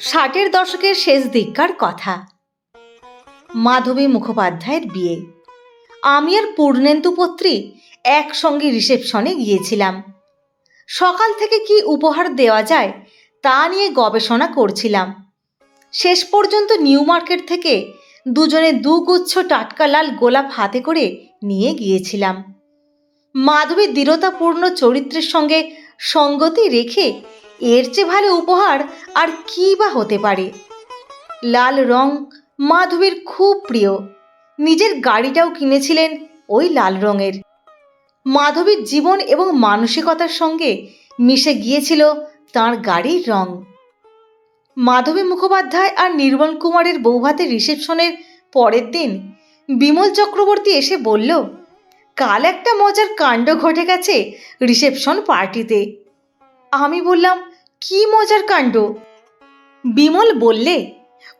ষাটের দশকের শেষ দিককার কথা। মাধবী মুখোপাধ্যায়ের বিয়ে। আমি আর পূর্ণেন্দু পত্রী একসঙ্গে রিসেপশনে গিয়েছিলাম। সকাল থেকে কি উপহার দেওয়া যায় তা নিয়ে গবেষণা করছিলাম। শেষ পর্যন্ত নিউ মার্কেট থেকে দুজনে দুগুচ্ছ টাটকা লাল গোলাপ হাতে করে নিয়ে গিয়েছিলাম। মাধবী দৃঢ়তাপূর্ণ চরিত্রের সঙ্গে সঙ্গতি রেখে এর চেয়ে ভালো উপহার আর কী বা হতে পারে? লাল রং মাধবীর খুব প্রিয়। নিজের গাড়িটাও কিনেছিলেন ওই লাল রঙের। মাধবীর জীবন এবং মানসিকতার সঙ্গে মিশে গিয়েছিল তার গাড়ির রং। মাধবী মুখোপাধ্যায় আর নির্মল কুমারের বৌভাতের রিসেপশনের পরের দিন বিমল চক্রবর্তী এসে বলল, কাল একটা মজার কাণ্ড ঘটে গেছে রিসেপশন পার্টিতে। আমি বললাম কি মজার কাণ্ড? বিমল বললে,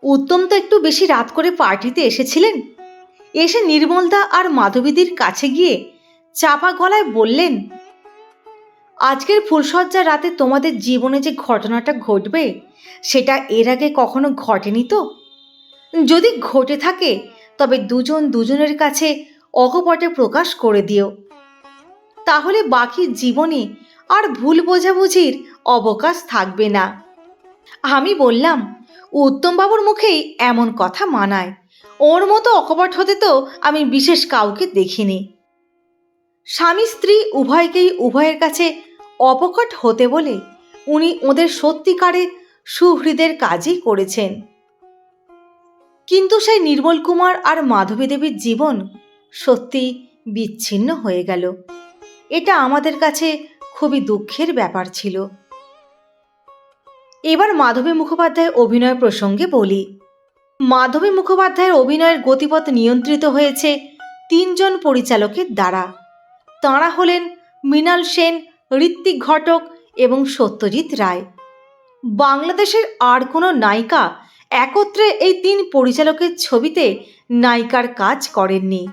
উত্তম তো একটু বেশি রাত করে পার্টিতে এসেছিলেন? এসে নির্মলদা আর মাধবীদির কাছে গিয়ে চাপা গলায় বললেন, আজকের ফুলসজ্জা রাতে তোমাদের জীবনে যে ঘটনাটা ঘটবে, সেটা এর আগে কখনো ঘটেনি তো? যদি ঘটে থাকে, তবে দুজন দুজনের কাছে অকপটে প্রকাশ করে দিও। তাহলে বাকি জীবনে আর ভুল বোঝাবুঝির অবকাশ থাকবে না। আমি বললাম, উত্তমবাবুর মুখেই এমন কথা মানায়। ওর মতো অকপট হতে তো আমি বিশেষ কাউকে দেখিনি। স্বামী স্ত্রী উভয়কেই উভয়ের কাছে অপকট হতে বলে উনি ওদের সত্যিকারের সুহৃদের কাজই করেছেন। কিন্তু সেই নির্মল কুমার আর মাধবী দেবীর জীবন সত্যি বিচ্ছিন্ন হয়ে গেল। এটা আমাদের কাছে খুবই দুঃখের ব্যাপার ছিল। এবার মাধবী মুখোপাধ্যায় অভিনয় প্রসঙ্গে বলি। মাধবী মুখোপাধ্যায়ের অভিনয়ের গতিপথ নিয়ন্ত্রিত হয়েছে তিনজন পরিচালকের দ্বারা। তাঁরা হলেন মৃণাল সেন, ঋত্বিক ঘটক এবং সত্যজিৎ রায়। বাংলাদেশের আর কোনো নায়িকা একত্রে এই তিন পরিচালকের ছবিতে নায়িকার কাজ করেননি।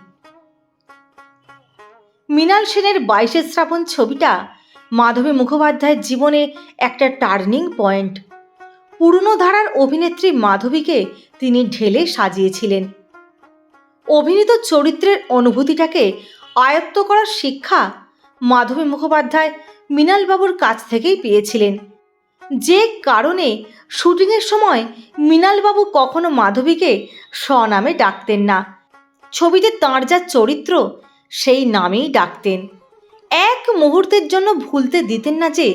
মৃণাল সেনের বাইশে শ্রাবণ ছবিটা মাধবী মুখোপাধ্যায়ের জীবনে একটা টার্নিং পয়েন্ট পুরনো ধারার অভিনেত্রী মাধবীকে তিনি ঢেলে সাজিয়েছিলেন। অভিনীত চরিত্রের অনুভূতিটাকে আয়ত্ত করার শিক্ষা মাধবী মুখোপাধ্যায় মৃণালবাবুর কাছ থেকেই পেয়েছিলেন। যে কারণে শুটিংয়ের সময় মৃণালবাবু কখনো মাধবীকে স্বনামে ডাকতেন না। ছবিতে তাঁর যা চরিত্র, সেই নামেই ডাকতেন। এক মুহূর্তের জন্য ভুলতে দিতেন না যে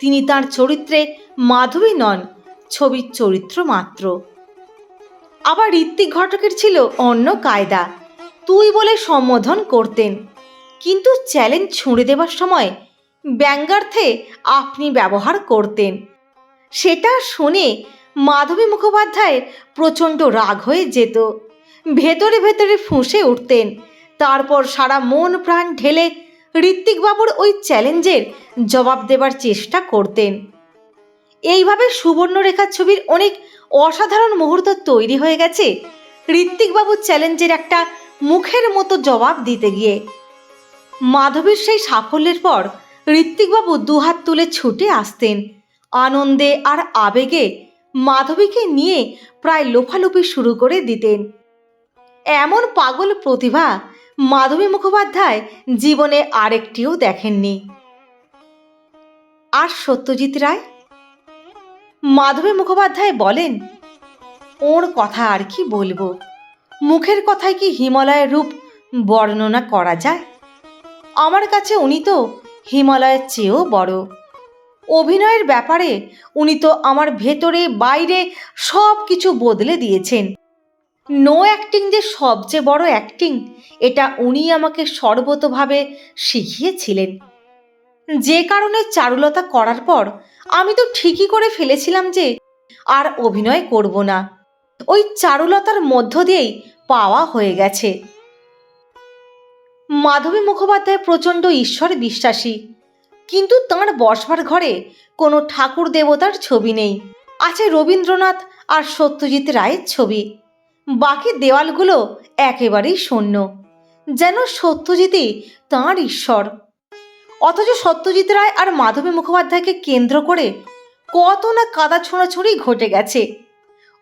তিনি তার চরিত্রে মাধবী নন, ছবির চরিত্র মাত্র। আবার ঋত্বিক ঘটকের ছিল অন্য কায়দা। তুই বলে সম্বোধন করতেন, কিন্তু চ্যালেঞ্জ ছুঁড়ে দেবার সময় ব্যঙ্গার্থে আপনি ব্যবহার করতেন। সেটা শুনে মাধবী মুখোপাধ্যায়ের প্রচণ্ড রাগ হয়ে যেত। ভেতরে ভেতরে ফুঁসে উঠতেন, তারপর সারা মন প্রাণ ঢেলে ঋত্বিকবাবুর ওই চ্যালেঞ্জের জবাব দেবার চেষ্টা করতেন। এইভাবে সুবর্ণরেখা ছবির অনেক অসাধারণ মুহূর্ত তৈরি হয়ে গেছে ঋত্বিকবাবুর চ্যালেঞ্জের একটা মুখের মতো জবাব দিতে গিয়ে। মাধবীর সেই সাফল্যের পর ঋত্বিকবাবু দুহাত তুলে ছুটে আসতেন। আনন্দে আর আবেগে মাধবীকে নিয়ে প্রায় লোফালোফি শুরু করে দিতেন। এমন পাগল প্রতিভা মাধবী মুখোপাধ্যায় জীবনে আরেকটিও দেখেননি। আর সত্যজিৎ রায়? মাধবী মুখোপাধ্যায় বলেন, ওর কথা আর কি বলব? মুখের কথায় কি হিমালয়ের রূপ বর্ণনা করা যায়? আমার কাছে উনি তো হিমালয়ের চেয়েও বড়। অভিনয়ের ব্যাপারে উনি তো আমার ভেতরে, বাইরে সব কিছু বদলে দিয়েছেন। নো অ্যাক্টিং যে সবচেয়ে বড় অ্যাক্টিং এটা উনি আমাকে সর্বতভাবে শিখিয়েছিলেন। যে কারণে চারুলতা করার পর আমি তো ঠিকই করে ফেলেছিলাম যে আর অভিনয় করব না। ওই চারুলতার মধ্য দিয়েই পাওয়া হয়ে গেছে। মাধবী মুখোপাধ্যায় প্রচণ্ড ঈশ্বর বিশ্বাসী, কিন্তু তাঁর বসবার ঘরে কোনো ঠাকুর দেবতার ছবি নেই। আছে রবীন্দ্রনাথ আর সত্যজিৎ রায়ের ছবি। বাকি দেওয়ালগুলো একেবারেই শূন্য। যেন সত্যজিৎই তাঁর ঈশ্বর। অথচ সত্যজিৎ রায় আর মাধবী মুখোপাধ্যায়কে কেন্দ্র করে কত না কাদা ছোঁড়াছুঁড়ি ঘটে গেছে।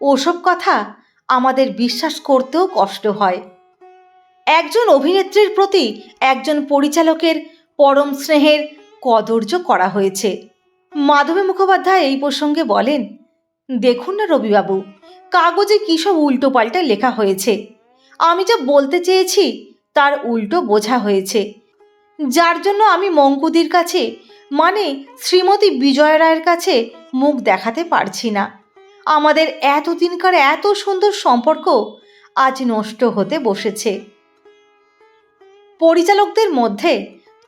ওসব কথা আমাদের বিশ্বাস করতেও কষ্ট হয়। একজন অভিনেত্রীর প্রতি একজন পরিচালকের পরম স্নেহের কদর্য করা হয়েছে। মাধবী মুখোপাধ্যায় এই প্রসঙ্গে বলেন, দেখুন না রবিবাবু কাগজে কী সব উল্টোপাল্টা লেখা হয়েছে? আমি যা বলতে চেয়েছি, তার উল্টো বোঝা হয়েছে। যার জন্য আমি মঙ্কুদির কাছে মানে শ্রীমতী বিজয় রায়ের কাছে মুখ দেখাতে পারছি না। আমাদের এতদিনকার এত সুন্দর সম্পর্ক আজ নষ্ট হতে বসেছে। পরিচালকদের মধ্যে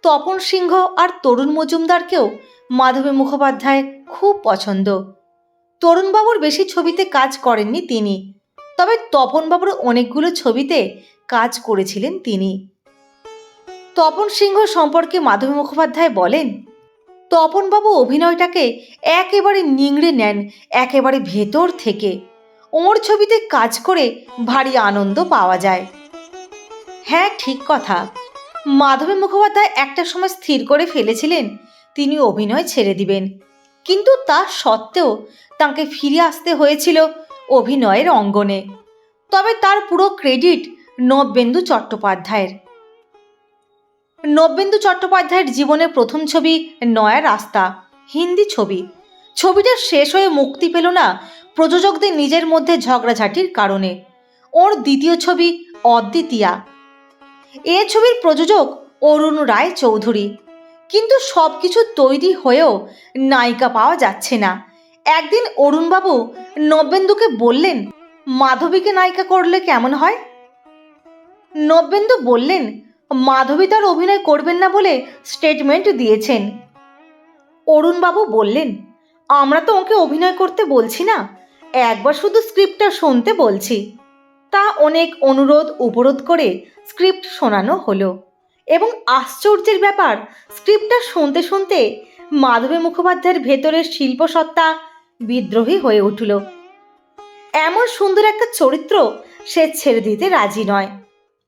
তপন সিংহ আর তরুণ মজুমদারকেও মাধবী মুখোপাধ্যায় খুব পছন্দ। তরুণবাবুর বেশি ছবিতে কাজ করেননি তিনি। তবে তপনবাবুর অনেকগুলো ছবিতে কাজ করেছিলেন তিনি। তপন সিংহ সম্পর্কে মাধবী মুখোপাধ্যায় বলেন, তপনবাবু অভিনয়টাকে একেবারে নিংড়ে নেন, একেবারে ভেতর থেকে। ওর ছবিতে কাজ করে ভারী আনন্দ পাওয়া যায়। হ্যাঁ ঠিক কথা। মাধবী মুখোপাধ্যায় একটা সময় স্থির করে ফেলেছিলেন, তিনি অভিনয় ছেড়ে দিবেন। কিন্তু তা সত্ত্বেও তাকে ফিরে আসতে হয়েছিল অভিনয়ের অঙ্গনে। তবে তার পুরো ক্রেডিট নবেন্দু চট্টোপাধ্যায়ের। নবেন্দু চট্টোপাধ্যায়ের জীবনের প্রথম ছবি নয়া রাস্তা, হিন্দি ছবি। ছবিটা শেষ হয়ে মুক্তি পেল না প্রযোজকদের নিজের মধ্যে ঝগড়াঝাটির কারণে। ওর দ্বিতীয় ছবি অদ্বিতীয়া। এ ছবির প্রযোজক অরুণ রায় চৌধুরী। কিন্তু সব কিছু তৈরি হয়েও নায়িকা পাওয়া যাচ্ছে না। একদিন অরুণবাবু নব্যেন্দুকে বললেন, মাধবীকে নায়িকা করলে কেমন হয়? নব্যেন্দু বললেন, মাধবী তার অভিনয় করবেন না বলে স্টেটমেন্ট দিয়েছেন। অরুণবাবু বললেন, আমরা তো ওকে অভিনয় করতে বলছি না, একবার শুধু স্ক্রিপ্টটা শুনতে বলছি। তা অনেক অনুরোধ, উপরোধ করে স্ক্রিপ্ট শোনানো হলো। এবং আশ্চর্যের ব্যাপার স্ক্রিপ্টটা শুনতে শুনতে মাধবী মুখোপাধ্যায়ের ভেতরের শিল্পসত্তা বিদ্রোহী হয়ে উঠল। এমন সুন্দর একটা চরিত্র সে ছেড়ে দিতে রাজি নয়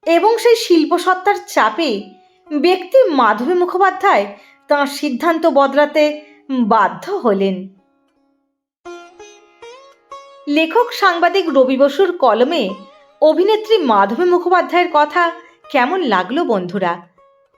এবং সেই শিল্পসত্তার চাপে ব্যক্তি মাধবী মুখোপাধ্যায় তাঁর সিদ্ধান্ত বদলাতে বাধ্য হলেন। লেখক সাংবাদিক রবি বসুর কলমে অভিনেত্রী মাধবী মুখোপাধ্যায়ের কথা কেমন লাগল বন্ধুরা?